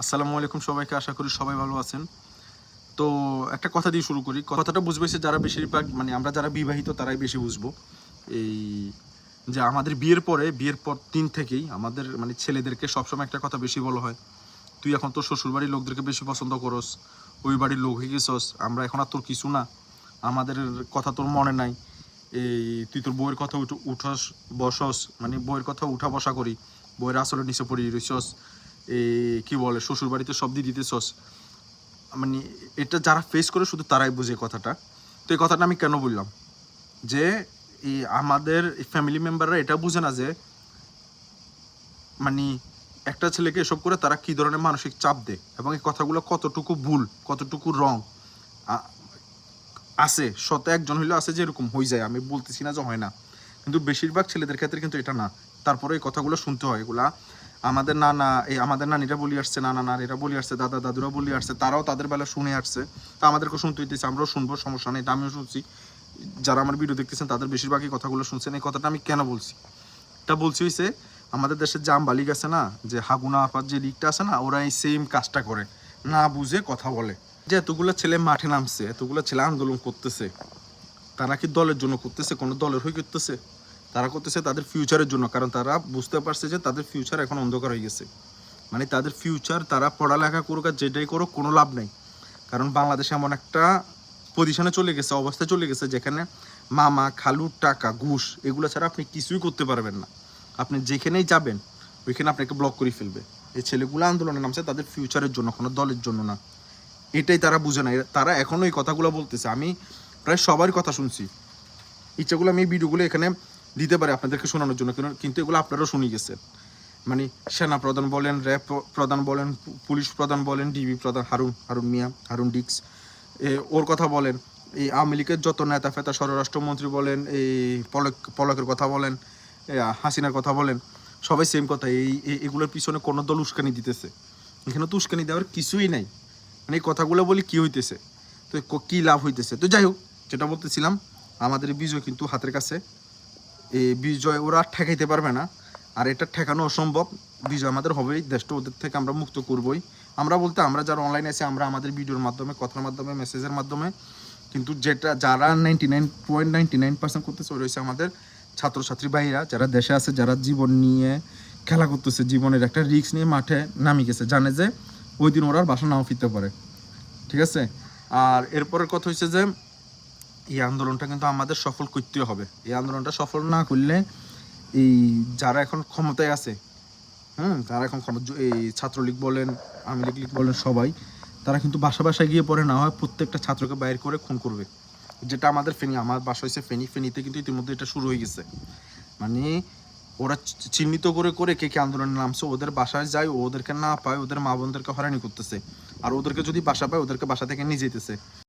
আসসালামু আলাইকুম সবাইকে, আশা করি সবাই ভালো আছেন। তো একটা কথা দিয়ে শুরু করি। কথাটা বুঝবে সে যারা বেশিরভাগ মানে আমরা যারা বিবাহিত তারাই বেশি বুঝব। এই যে আমাদের বিয়ের পরে, বিয়ের পর দিন থেকেই আমাদের মানে ছেলেদেরকে সবসময় একটা কথা বেশি বলা হয়। তুই এখন তোর শ্বশুরবাড়ির লোকদেরকে বেশি পছন্দ করস, ওই বাড়ির লোক হয়ে গেছস, আমরা এখন আর তোর কিছু না। আমাদের কথা তোর মনে নাই। এই তুই তোর বইয়ের কথা উঠ, উঠস, বসস মানে বইয়ের কথা উঠা বসা করি। বইয়ের আসলে নিচে পড়ি রইছস। এই কি বলে শ্বশুর বাড়িতে সব দিয়ে দিতেছস। মানে এটা যারা ফেস করে শুধু তারাই বুঝে কথাটা। তো এই কথাটা আমি কেন বললাম? যে এই আমাদের ফ্যামিলি মেম্বাররা এটা বুঝে না যে মানে একটা ছেলেকে এসব করে তারা কি ধরনের মানসিক চাপ দেয় এবং এই কথাগুলো কতটুকু ভুল, কতটুকু রং আছে শত একজন হইলেও আছে যে এরকম হয়ে যায়, আমি বলতেছি না যে হয় না। কিন্তু বেশিরভাগ ছেলেদের ক্ষেত্রে কিন্তু এটা না। তারপরে এই কথাগুলো শুনতে হয়। এগুলা আমাদের নানা, এই আমাদের নানিরা বলি আসছে, নানা নারীরা বলি আসছে, দাদা দাদুরা বলি আসছে, তারাও তাদের বেলা শুনে আসছে। তা আমাদেরকে শুনতে হইতেছে, আমরাও শুনব, সমস্যা নেই এটা আমিও শুনছি। যারা আমার ভিডিও দেখতেছেন, তাদের বেশিরভাগই কথাগুলো শুনছেন, এই কথাটা আমি কেন বলছি? এটা বলছি হইছে, আমাদের দেশের জাম বালিক আছে না, যে হাগুনা আপার যে লিগটা আছে না ওরা এই সেম কাজটা করে। না বুঝে কথা বলে। যে এতগুলো ছেলে মাঠে নামছে, এতগুলো ছেলে আন্দোলন করতেছে, তারা কি দলের জন্য করতেছে? কোনো দলের হয়ে করতেছে? তারা করতেছে তাদের ফিউচারের জন্য, কারণ তারা বুঝতে পারছে যে তাদের ফিউচার এখন অন্ধকার হয়ে গেছে। মানে তাদের ফিউচার তারা পড়ালেখা করুক আর যেটাই করুক, কোনো লাভ নেই। কারণ বাংলাদেশে এমন একটা পজিশনে চলে গেছে, অবস্থায় চলে গেছে, যেখানে মামা খালুর টাকা, ঘুষ, এগুলো ছাড়া আপনি কিছুই করতে পারবেন না। আপনি যেখানেই যাবেন, ওইখানে আপনাকে ব্লক করে ফেলবে। এই ছেলেগুলো আন্দোলনে নামছে তাদের ফিউচারের জন্য, কোনো দলের জন্য না। এটাই তারা বুঝে না। তারা এখনও এই কথাগুলো বলতেছে। আমি প্রায় সবার কথা শুনছি। ইচ্ছাগুলো আমি ভিডিওগুলো এখানে দিতে পারে আপনাদেরকে শোনানোর জন্য, কিন্তু- এগুলো আপনারাও শুনে গেছেন মানে সেনা প্রধান বলেন, র্যাব প্রধান বলেন পুলিশ প্রধান বলেন, ডিবি প্রধান, হারুন হারুন মিয়া, হারুন ডিক্স। ওর কথা বলেন, এই আওয়ামী লীগের যত নেতা ফেতা স্বরাষ্ট্রমন্ত্রী বলেন, এই পলক পলকের কথা বলেন হাসিনার কথা বলেন, সবাই সেম কথা, এই- এগুলোর পিছনে কোনো দল উস্কানি দিতেছে। এখানে তো উস্কানি দেওয়ার কিছুই নাই। মানে এই কথাগুলো বলি কি হইতেছে? তো কী লাভ হইতেছে? তো যাই হোক, যেটা বলতেছিলাম, আমাদের বিজয় কিন্তু হাতের কাছে। এই বিজয় ওরা ঠেকাইতে পারবে না। আর এটা ঠেকানো অসম্ভব। বিজয় আমাদের হবেই, দেশটা ওদের থেকে আমরা মুক্ত করবই। আমরা বলতে, আমরা যারা অনলাইনে আছি আমরা আমাদের ভিডিওর মাধ্যমে, কথার মাধ্যমে মেসেজের মাধ্যমে, কিন্তু যেটা, যারা ninety nine point ninety nine percent ওরা আমাদের ছাত্রছাত্রী ভাইরা যারা দেশে আছে, যারা জীবন নিয়ে খেলা করতেছে, জীবনের একটা রিস্ক নিয়ে মাঠে নামি গেছে, জানে যে ওই দিন ওরা বাসা নাও ফিরতে পারে। ঠিক আছে? আর এরপরের কথা হচ্ছে যে এই আন্দোলনটা কিন্তু আমাদের সফল করতে হবে। এই আন্দোলনটা সফল না করলে এই যারা এখন ক্ষমতায় আছে, হুম, তারা এখন এই ছাত্রলীগ বলেন, আওয়ামী লীগ লীগ বলেন সবাই, তারা কিন্তু বাসা বাসায় গিয়ে পরে না হয় প্রত্যেকটা ছাত্রকে বাইর করে খুন করবে। যেটা আমাদের ফেনি, আমার বাসা হয়েছে ফেনি, ফেনিতে কিন্তু ইতিমধ্যে এটা শুরু হয়ে গেছে। মানে ওরা চিহ্নিত করে করে কে কে আন্দোলনে নামছে, ওদের বাসায় যায়, ওদেরকে না পায়, ওদের মা বোনদেরকে হয়রানি করতেছে। আর ওদেরকে যদি বাসা পায়, ওদেরকে বাসা থেকে নিয়ে যেতেছে